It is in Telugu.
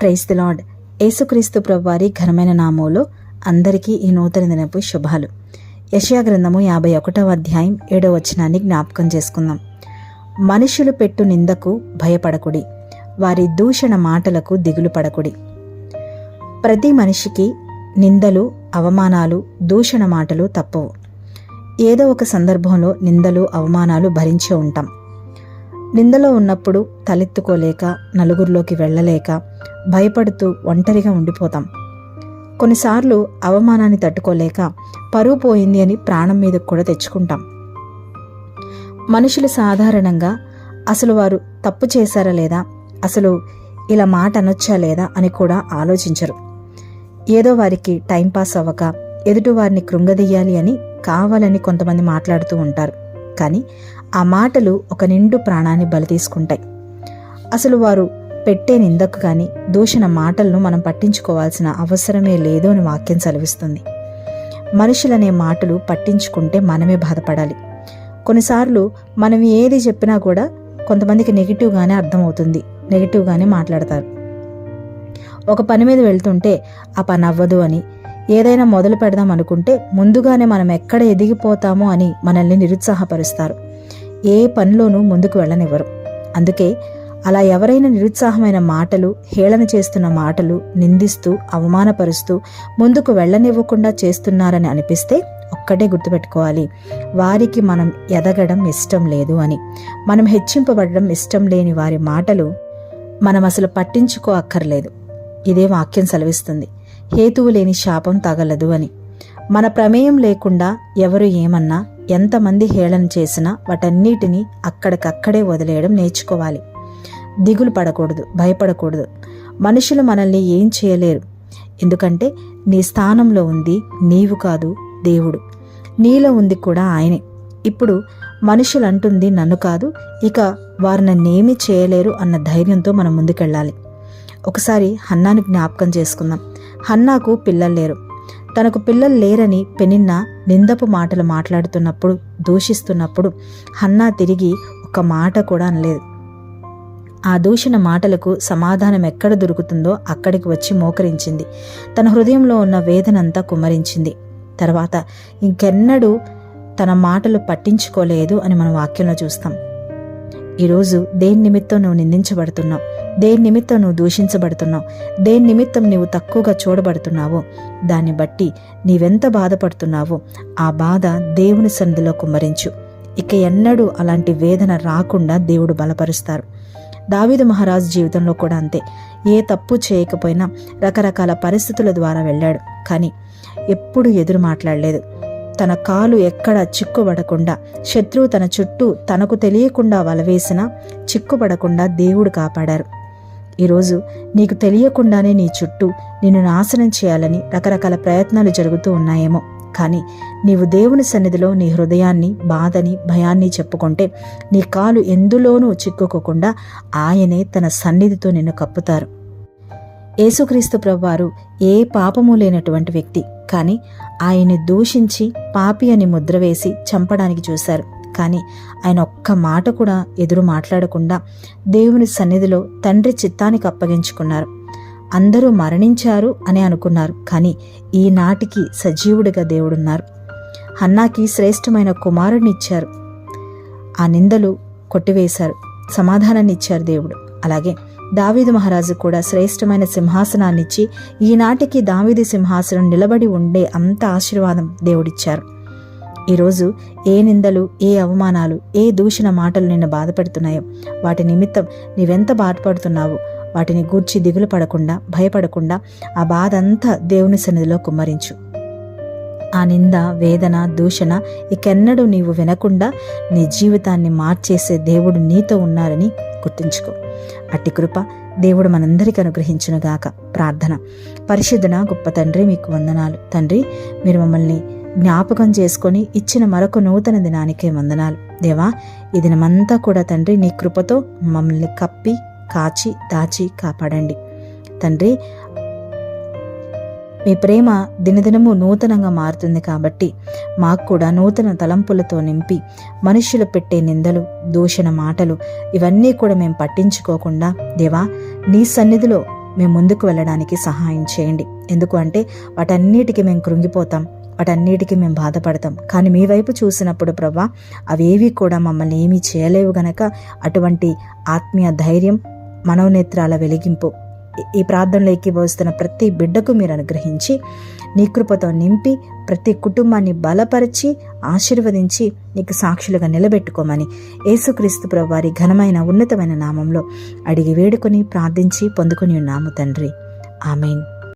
Price the lord. యేసుక్రీస్తు ప్రభువారి ఘనమైన నామంలో అందరికీ ఈ నూతన దినపు శుభాలు. యషయా గ్రంథము యాభై ఒకటవ అధ్యాయం ఏడో వచనాన్ని జ్ఞాపకం చేసుకుందాం. మనుషులు పెట్టు నిందకు భయపడకుడి. వారి దూషణ మాటలకు దిగులు పడకుడి. ప్రతి మనిషికి నిందలు అవమానాలు దూషణ మాటలు తప్పవు. ఏదో ఒక సందర్భంలో నిందలు అవమానాలు భరించే ఉంటాం. నిందలో ఉన్నప్పుడు తలెత్తుకోలేక నలుగురిలోకి వెళ్ళలేక భయపడుతూ ఒంటరిగా ఉండిపోతాం. కొన్నిసార్లు అవమానాన్ని తట్టుకోలేక పరువు పోయింది అని ప్రాణం మీదకు కూడా తెచ్చుకుంటాం. మనుషులు సాధారణంగా అసలు వారు తప్పు చేశారా లేదా అసలు ఇలా మాట అనొచ్చా లేదా అని కూడా ఆలోచించరు. ఏదో వారికి టైంపాస్ అవ్వక ఎదుటి వారిని కృంగదీయాలి అని కావాలని కొంతమంది మాట్లాడుతూ ఉంటారు. కానీ ఆ మాటలు ఒక నిండు ప్రాణాన్ని బలి తీసుకుంటాయి అసలు వారు పెట్టే నిందకు కానీ దూషణ మాటలను మనం పట్టించుకోవాల్సిన అవసరమే లేదు అని వాక్యం సెలవిస్తుంది. మనుషులనే మాటలు పట్టించుకుంటే మనమే బాధపడాలి. కొన్నిసార్లు మనం ఏది చెప్పినా కూడా కొంతమందికి నెగిటివ్గానే అర్థమవుతుంది. నెగిటివ్గానే మాట్లాడతారు. ఒక పని మీద వెళ్తుంటే ఆ పని అవ్వదు అని ఏదైనా మొదలు పెడదాం అనుకుంటే ముందుగానే మనం ఎక్కడ ఎదిగిపోతామో అని మనల్ని నిరుత్సాహపరుస్తారు. ఏ పనిలోనూ ముందుకు వెళ్ళనివ్వరు. అందుకే అలా ఎవరైనా నిరుత్సాహమైన మాటలు హేళన చేస్తున్న మాటలు నిందిస్తూ అవమానపరుస్తూ ముందుకు వెళ్ళనివ్వకుండా చేస్తున్నారని అనిపిస్తే ఒక్కటే గుర్తుపెట్టుకోవాలి. వారికి మనం ఎదగడం ఇష్టం లేదు అని. మనం హెచ్చింపబడడం ఇష్టం లేని వారి మాటలు మనం అసలు పట్టించుకో అక్కర్లేదు. ఇదే వాక్యం సెలవిస్తుంది. హేతువు లేని శాపం తగలదు అని. మన ప్రమేయం లేకుండా ఎవరు ఏమన్నా ఎంతమంది హేళన చేసినా వాటన్నిటినీ అక్కడికక్కడే వదిలేయడం నేర్చుకోవాలి. దిగులు పడకూడదు భయపడకూడదు. మనుషులు మనల్ని ఏం చేయలేరు. ఎందుకంటే నీ స్థానంలో ఉంది నీవు కాదు దేవుడు. నీలో ఉంది కూడా ఆయనే. ఇప్పుడు మనుషులు అంటుంది నన్ను కాదు ఇక వారు నన్నేమీ చేయలేరు అన్న ధైర్యంతో మనం ముందుకెళ్ళాలి. ఒకసారి హన్నాను జ్ఞాపకం చేసుకుందాం. హన్నాకు పిల్లలు లేరు. తనకు పిల్లలు లేరని పెనిన్న నిందపు మాటలు మాట్లాడుతున్నప్పుడు దూషిస్తున్నప్పుడు హన్నా తిరిగి ఒక మాట కూడా అనలేదు. ఆ దూషణ మాటలకు సమాధానం ఎక్కడ దొరుకుతుందో అక్కడికి వచ్చి మోకరించింది. తన హృదయంలో ఉన్న వేదనంతా కుమ్మరించింది తర్వాత ఇంకెన్నడూ తన మాటలు పట్టించుకోలేదు అని మన వాక్యంలో చూస్తాం. ఈరోజు దేని నిమిత్తం నువ్వు నిందించబడుతున్నావు? దేని నిమిత్తం నువ్వు దూషించబడుతున్నావు? దేని నిమిత్తం నీవు తక్కువగా చూడబడుతున్నావో? దాన్ని బట్టి నీవెంత బాధపడుతున్నావో? ఆ బాధ దేవుని సన్నిధిలో కుమ్మరించు. ఇక ఎన్నడూ అలాంటి వేదన రాకుండా దేవుడు బలపరుస్తారు. దావిద మహారాజు జీవితంలో కూడా అంతే. ఏ తప్పు చేయకపోయినా రకరకాల పరిస్థితుల ద్వారా వెళ్ళాడు. కానీ ఎప్పుడు ఎదురు మాట్లాడలేదు. తన కాలు ఎక్కడ చిక్కుబడకుండా శత్రువు తన చుట్టూ తనకు తెలియకుండా వలవేసినా చిక్కుబడకుండా దేవుడు కాపాడారు. ఈరోజు నీకు తెలియకుండానే నీ చుట్టూ నిన్ను నాశనం చేయాలని రకరకాల ప్రయత్నాలు జరుగుతూ ఉన్నాయేమో. కానీ నీవు దేవుని సన్నిధిలో నీ హృదయాన్ని బాధని భయాన్ని చెప్పుకుంటే నీ కాలు ఎందులోనూ చిక్కుకోకుండా ఆయనే తన సన్నిధితో నిన్ను కప్పుతారు. యేసుక్రీస్తు ప్రభువారు ఏ పాపము లేనటువంటి వ్యక్తి. కానీ ఆయన్ని దూషించి పాపి అని ముద్ర వేసి చంపడానికి చూశారు. కానీ ఆయన ఒక్క మాట కూడా ఎదురు మాట్లాడకుండా దేవుని సన్నిధిలో తండ్రి చిత్తానికి అప్పగించుకున్నారు. అందరూ మరణించారు అని అనుకున్నారు. కానీ ఈనాటికి సజీవుడిగా దేవుడున్నారు. హన్నాకి శ్రేష్టమైన కుమారుడిని ఇచ్చారు. ఆ నిందలు కొట్టివేశారు. సమాధానాన్ని ఇచ్చారు దేవుడు. అలాగే దావీదు మహారాజు కూడా శ్రేష్టమైన సింహాసనాన్నిచ్చి ఈనాటికి దావీది సింహాసనం నిలబడి ఉండే అంత ఆశీర్వాదం దేవుడిచ్చారు. ఈరోజు ఏ నిందలు ఏ అవమానాలు ఏ దూషణ మాటలు నిన్ను బాధపడుతున్నాయో వాటి నిమిత్తం నీవెంత బాధపడుతున్నావు వాటిని గూర్చి దిగులు పడకుండా భయపడకుండా ఆ బాధ అంతా దేవుని సన్నిధిలో కుమ్మరించు. ఆ నింద వేదన దూషణ ఇకెన్నడూ నీవు వినకుండా నీ జీవితాన్ని మార్చేసే దేవుడు నీతో ఉన్నారని గుర్తుంచుకో. అట్టి కృప దేవుడు మనందరికీ అనుగ్రహించునుగాక. ప్రార్థన. పరిశుద్ధన గొప్ప తండ్రి మీకు వందనాలు. తండ్రి మీరు మమ్మల్ని జ్ఞాపకం చేసుకొని ఇచ్చిన మరొక నూతన దినానికే వందనాలు. దేవా ఈ దినమంతా కూడా తండ్రి నీ కృపతో మమ్మల్ని కప్పి కాచి దాచి కాపాడండి. తండ్రి మీ ప్రేమ దినదినము నూతనంగా మారుతుంది కాబట్టి మాకు కూడా నూతన తలంపులతో నింపి మనుష్యులు పెట్టే నిందలు దూషణ మాటలు ఇవన్నీ కూడా మేము పట్టించుకోకుండా దేవా నీ సన్నిధిలో మేము ముందుకు వెళ్ళడానికి సహాయం చేయండి. ఎందుకు అంటే వాటన్నిటికీ మేము కృంగిపోతాం వాటన్నిటికీ మేము బాధపడతాం. కానీ మీ వైపు చూసినప్పుడు ప్రభా అవేవి కూడా మమ్మల్ని ఏమీ చేయలేవు గనక అటువంటి ఆత్మీయ ధైర్యం మనోనేత్రాల వెలిగింపు ఈ- ప్రార్థనలో ఎక్కిపోస్తున్న ప్రతి బిడ్డకు మీరు అనుగ్రహించి నీ కృపతో నింపి ప్రతి కుటుంబాన్ని బలపరిచి ఆశీర్వదించి నీకు సాక్షులుగా నిలబెట్టుకోమని యేసుక్రీస్తు ప్రభువారి ఘనమైన ఉన్నతమైన నామంలో అడిగి వేడుకొని ప్రార్థించి పొందుకొని ఉన్నాము తండ్రి. ఆమెన్.